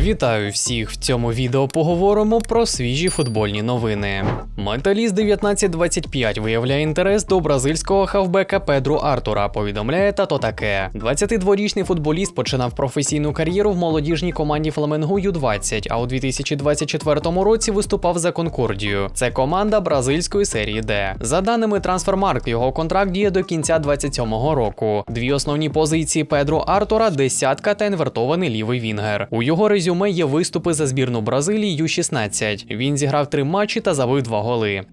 Вітаю всіх! В цьому відео поговоримо про свіжі футбольні новини. Металіст 1925 виявляє інтерес до бразильського хавбека Педру Артура. Повідомляє тато таке. 22-річний футболіст починав професійну кар'єру в молодіжній команді Фламенгу Ю-20, а у 2024 році виступав за Конкордію. Це команда бразильської серії Д. За даними Трансфермарк, його контракт діє до кінця 27-го року. Дві основні позиції Педру Артура десятка та інвертований лівий вінгер. У його резюме є виступи за збірну Бразилії Ю-16. Він зіграв три матчі та забив два голи.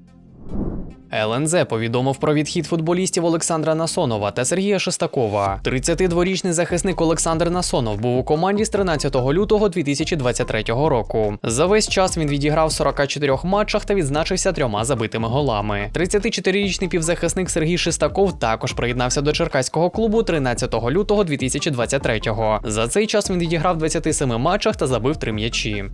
ЛНЗ повідомив про відхід футболістів Олександра Насонова та Сергія Шестакова. 32-річний захисник Олександр Насонов був у команді з 13 лютого 2023 року. За весь час він відіграв в 44 матчах та відзначився трьома забитими голами. 34-річний півзахисник Сергій Шестаков також приєднався до черкаського клубу 13 лютого 2023-го. За цей час він відіграв в 27 матчах та забив три м'ячі.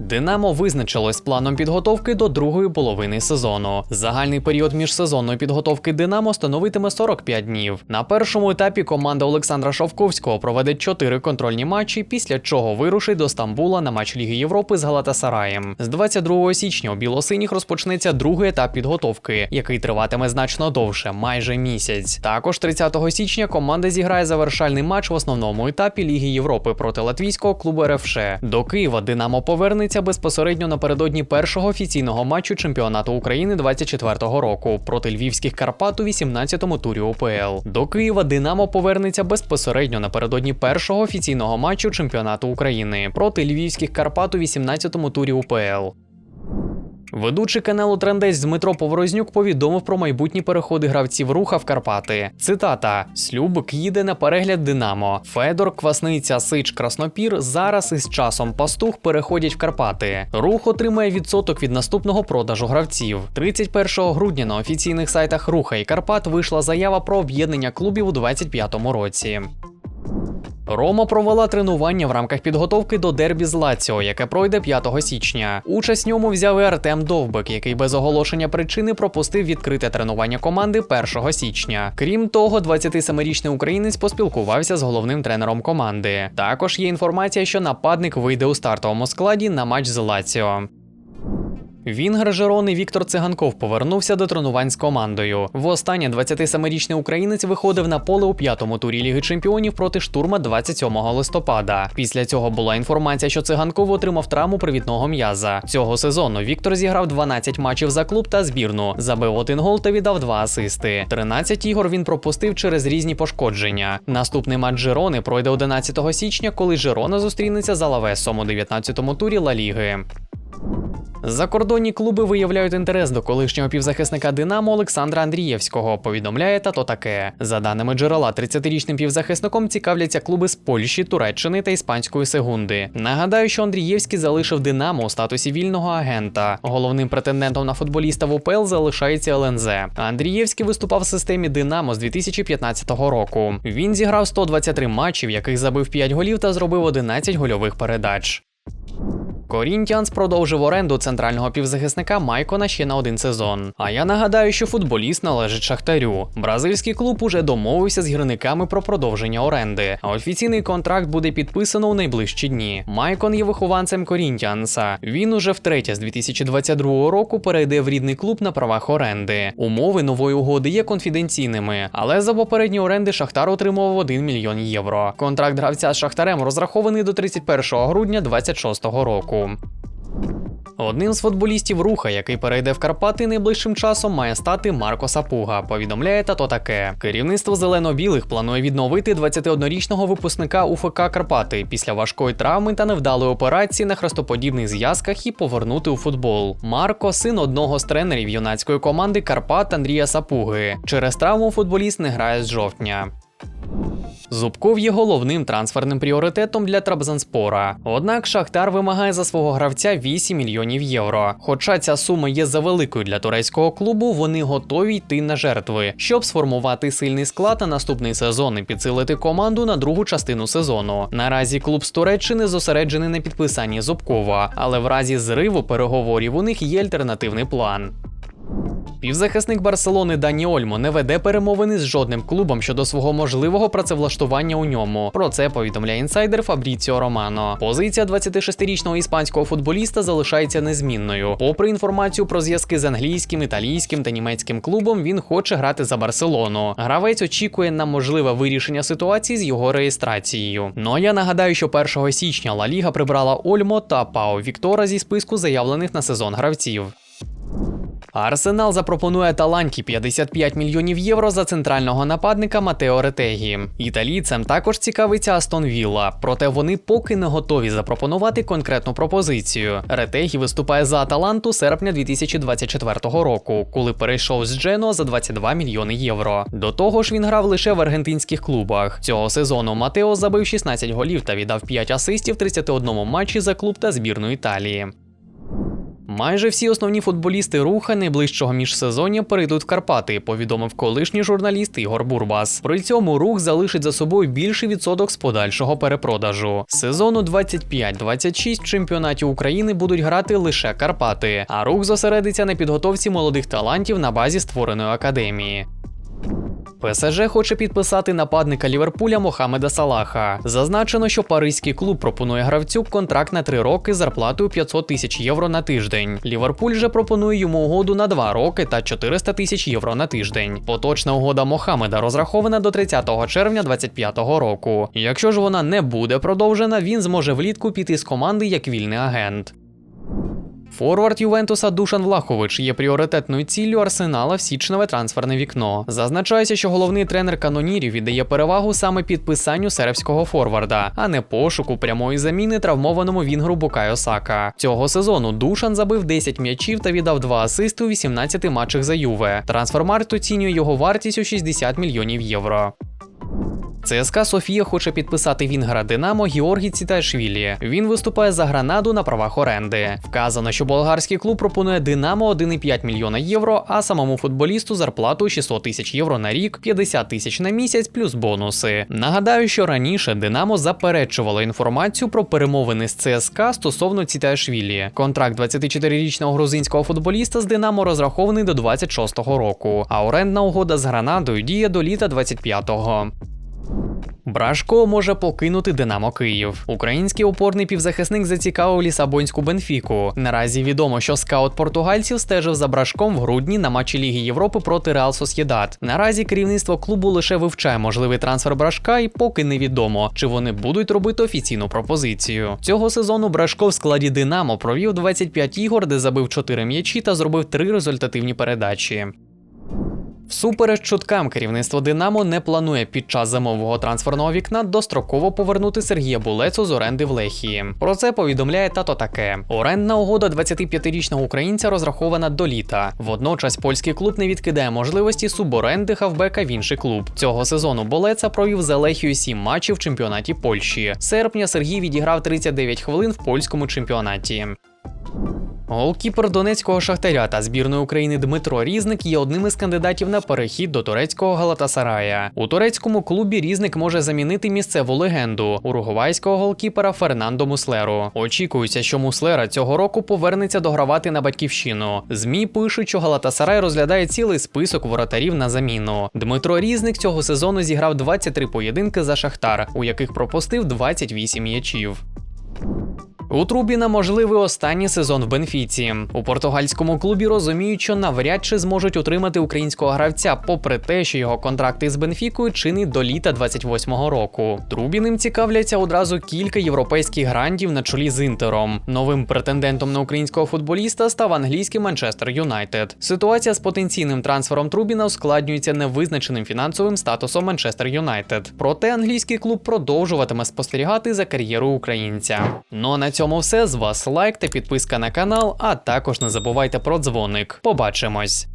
Динамо визначилось планом підготовки до другої половини сезону. Загальний період міжсезонної підготовки Динамо становитиме 45 днів. На першому етапі команда Олександра Шовковського проведе 4 контрольні матчі, після чого вирушить до Стамбула на матч Ліги Європи з Галатасараєм. З 22 січня у білосиніх розпочнеться другий етап підготовки, який триватиме значно довше, майже місяць. Також 30 січня команда зіграє завершальний матч в основному етапі Ліги Європи проти латвійського клубу РФШ. До Києва Динамо повернеться безпосередньо напередодні першого офіційного матчу чемпіонату України 24-го року проти львівських Карпат у 18-му турі УПЛ. До Києва Динамо повернеться безпосередньо напередодні першого офіційного матчу чемпіонату України проти львівських Карпат у 18-му турі УПЛ. Ведучий каналу Трендець Дмитро Поворознюк повідомив про майбутні переходи гравців руха в Карпати. Цитата: Слюбик їде на перегляд Динамо. Федор, Квасниця, Сич, Краснопір зараз із часом пастух переходять в Карпати. Рух отримає відсоток від наступного продажу гравців. 31 грудня на офіційних сайтах Руха і Карпат вийшла заява про об'єднання клубів у 2025 році. Рома провела тренування в рамках підготовки до дербі з Лаціо, яке пройде 5 січня. Участь в ньому взяв і Артем Довбик, який без оголошення причини пропустив відкрите тренування команди 1 січня. Крім того, 27-річний українець поспілкувався з головним тренером команди. Також є інформація, що нападник вийде у стартовому складі на матч з Лаціо. Вінгер Жерони Віктор Циганков повернувся до тренувань з командою. Востаннє 27-річний українець виходив на поле у п'ятому турі Ліги Чемпіонів проти штурма 27 листопада. Після цього була інформація, що циганков отримав травму привітного м'яза. Цього сезону Віктор зіграв 12 матчів за клуб та збірну, забив один гол та віддав два асисти. 13 ігор він пропустив через різні пошкодження. Наступний матч Жерони пройде 11 січня, коли Жерона зустрінеться з Алавесом у 19-му турі Ла Ліги. Закордонні клуби виявляють інтерес до колишнього півзахисника Динамо Олександра Андрієвського. Повідомляє тато таке. За даними джерела, 30-річним півзахисником цікавляться клуби з Польщі, Туреччини та іспанської сегунди. Нагадаю, що Андрієвський залишив Динамо у статусі вільного агента. Головним претендентом на футболіста в УПЛ залишається ЛНЗ. Андрієвський виступав в системі Динамо з 2015 року. Він зіграв 123 матчі, в яких забив 5 голів та зробив 11 гольових передач. Корінтіанс продовжив оренду центрального півзахисника Майкона ще на один сезон. А я нагадаю, що футболіст належить Шахтарю. Бразильський клуб уже домовився з гірниками про продовження оренди. А офіційний контракт буде підписано у найближчі дні. Майкон є вихованцем Корінтіанса. Він уже втретє з 2022 року перейде в рідний клуб на правах оренди. Умови нової угоди є конфіденційними, але за попередні оренди Шахтар отримував 1 мільйон євро. Контракт гравця з Шахтарем розрахований до 31 грудня 2026 року. Одним з футболістів руха, який перейде в Карпати найближчим часом, має стати Марко Сапуга. Повідомляє тато таке. Керівництво зелено-білих планує відновити 21-річного випускника УФК Карпати після важкої травми та невдалої операції на хрестоподібних зв'язках і повернути у футбол. Марко син одного з тренерів юнацької команди Карпат Андрія Сапуги. Через травму футболіст не грає з жовтня. Зубков є головним трансферним пріоритетом для Трабзанспора. Однак Шахтар вимагає за свого гравця 8 мільйонів євро. Хоча ця сума є завеликою для турецького клубу, вони готові йти на жертви, щоб сформувати сильний склад на наступний сезон і підсилити команду на другу частину сезону. Наразі клуб з Туреччини зосереджений на підписанні Зубкова, але в разі зриву переговорів у них є альтернативний план. Півзахисник Барселони Дані Ольмо не веде перемовини з жодним клубом щодо свого можливого працевлаштування у ньому. Про це повідомляє інсайдер Фабріціо Романо. Позиція 26-річного іспанського футболіста залишається незмінною. Попри інформацію про зв'язки з англійським, італійським та німецьким клубом, він хоче грати за Барселону. Гравець очікує на можливе вирішення ситуації з його реєстрацією. Ну а я нагадаю, що 1 січня Ла Ліга прибрала Ольмо та Пао Віктора зі списку заявлених на сезон гравців. Арсенал запропонує таланті 55 мільйонів євро за центрального нападника Матео Ретегі. Італійцям також цікавиться Астон Вілла, проте вони поки не готові запропонувати конкретну пропозицію. Ретегі виступає за Аталанту серпня 2024 року, коли перейшов з Джено за 22 мільйони євро. До того ж, він грав лише в аргентинських клубах. Цього сезону Матео забив 16 голів та віддав 5 асистів в 31 матчі за клуб та збірну Італії. Майже всі основні футболісти руха найближчого міжсезоння перейдуть в Карпати, повідомив колишній журналіст Ігор Бурбас. При цьому рух залишить за собою більший відсоток з подальшого перепродажу. Сезону 25-26 в чемпіонаті України будуть грати лише Карпати, а рух зосередиться на підготовці молодих талантів на базі створеної академії. ПСЖ хоче підписати нападника Ліверпуля Мохамеда Салаха. Зазначено, що паризький клуб пропонує гравцю контракт на 3 роки з зарплатою 500 тисяч євро на тиждень. Ліверпуль же пропонує йому угоду на 2 роки та 400 тисяч євро на тиждень. Поточна угода Мохамеда розрахована до 30 червня 2025 року. Якщо ж вона не буде продовжена, він зможе влітку піти з команди як вільний агент. Форвард Ювентуса Душан Влахович є пріоритетною ціллю Арсенала в січневе трансферне вікно. Зазначається, що головний тренер канонірів віддає перевагу саме підписанню сербського форварда, а не пошуку прямої заміни травмованому вінгру Букайо Сака. Цього сезону Душан забив 10 м'ячів та віддав 2 асисти у 18 матчах за Юве. Трансфермаркт оцінює його вартість у 60 мільйонів євро. ЦСКА Софія хоче підписати Вінгера Динамо Георгій Ціташвілі. Він виступає за гранаду на правах оренди. Вказано, що болгарський клуб пропонує Динамо 1,5 мільйона євро, а самому футболісту зарплату 600 тисяч євро на рік, 50 тисяч на місяць плюс бонуси. Нагадаю, що раніше Динамо заперечувало інформацію про перемовини з ЦСКА стосовно Ціташвілі. Контракт 24-річного грузинського футболіста з Динамо розрахований до 26-го року, а орендна угода з гранадою діє до літа 25-го. Брашко може покинути Динамо Київ. Український опорний півзахисник зацікавив лісабонську Бенфіку. Наразі відомо, що скаут португальців стежив за брашком в грудні на матчі Ліги Європи проти Реал Сосєдат. Наразі керівництво клубу лише вивчає можливий трансфер брашка, і поки невідомо, чи вони будуть робити офіційну пропозицію. Цього сезону Брашко в складі Динамо провів 25 ігор, де забив 4 м'ячі та зробив 3 результативні передачі. Всупереч чуткам керівництво Динамо не планує під час зимового трансферного вікна достроково повернути Сергія Булецу з оренди в Лехії. Про це повідомляє тато таке. Орендна угода 25-річного українця розрахована до літа. Водночас польський клуб не відкидає можливості суборенди хавбека в інший клуб. Цього сезону Болеца провів за Лехію 7 матчів в чемпіонаті Польщі. Серпня Сергій відіграв 39 хвилин в польському чемпіонаті. Голкіпер донецького шахтаря та збірної України Дмитро Різник є одним із кандидатів на перехід до турецького Галатасарая. У турецькому клубі Різник може замінити місцеву легенду уругвайського голкіпера Фернандо Муслеру. Очікується, що Муслера цього року повернеться догравати на батьківщину. Змі пишуть, що Галатасарай розглядає цілий список воротарів на заміну. Дмитро Різник цього сезону зіграв 23 поєдинки за Шахтар, у яких пропустив 28 м'ячів. У Трубіна можливий останній сезон в Бенфіці. У португальському клубі розуміють, що навряд чи зможуть утримати українського гравця, попри те, що його контракти з Бенфікою чинить до літа 28-го року. Трубіним цікавляться одразу кілька європейських грандів на чолі з інтером. Новим претендентом на українського футболіста став англійський Манчестер Юнайтед. Ситуація з потенційним трансфером Трубіна ускладнюється невизначеним фінансовим статусом Манчестер Юнайтед. Проте англійський клуб продовжуватиме спостерігати за кар'єрою українця. Ну на цьому все. З вас лайк та підписка на канал, а також не забувайте про дзвоник. Побачимось!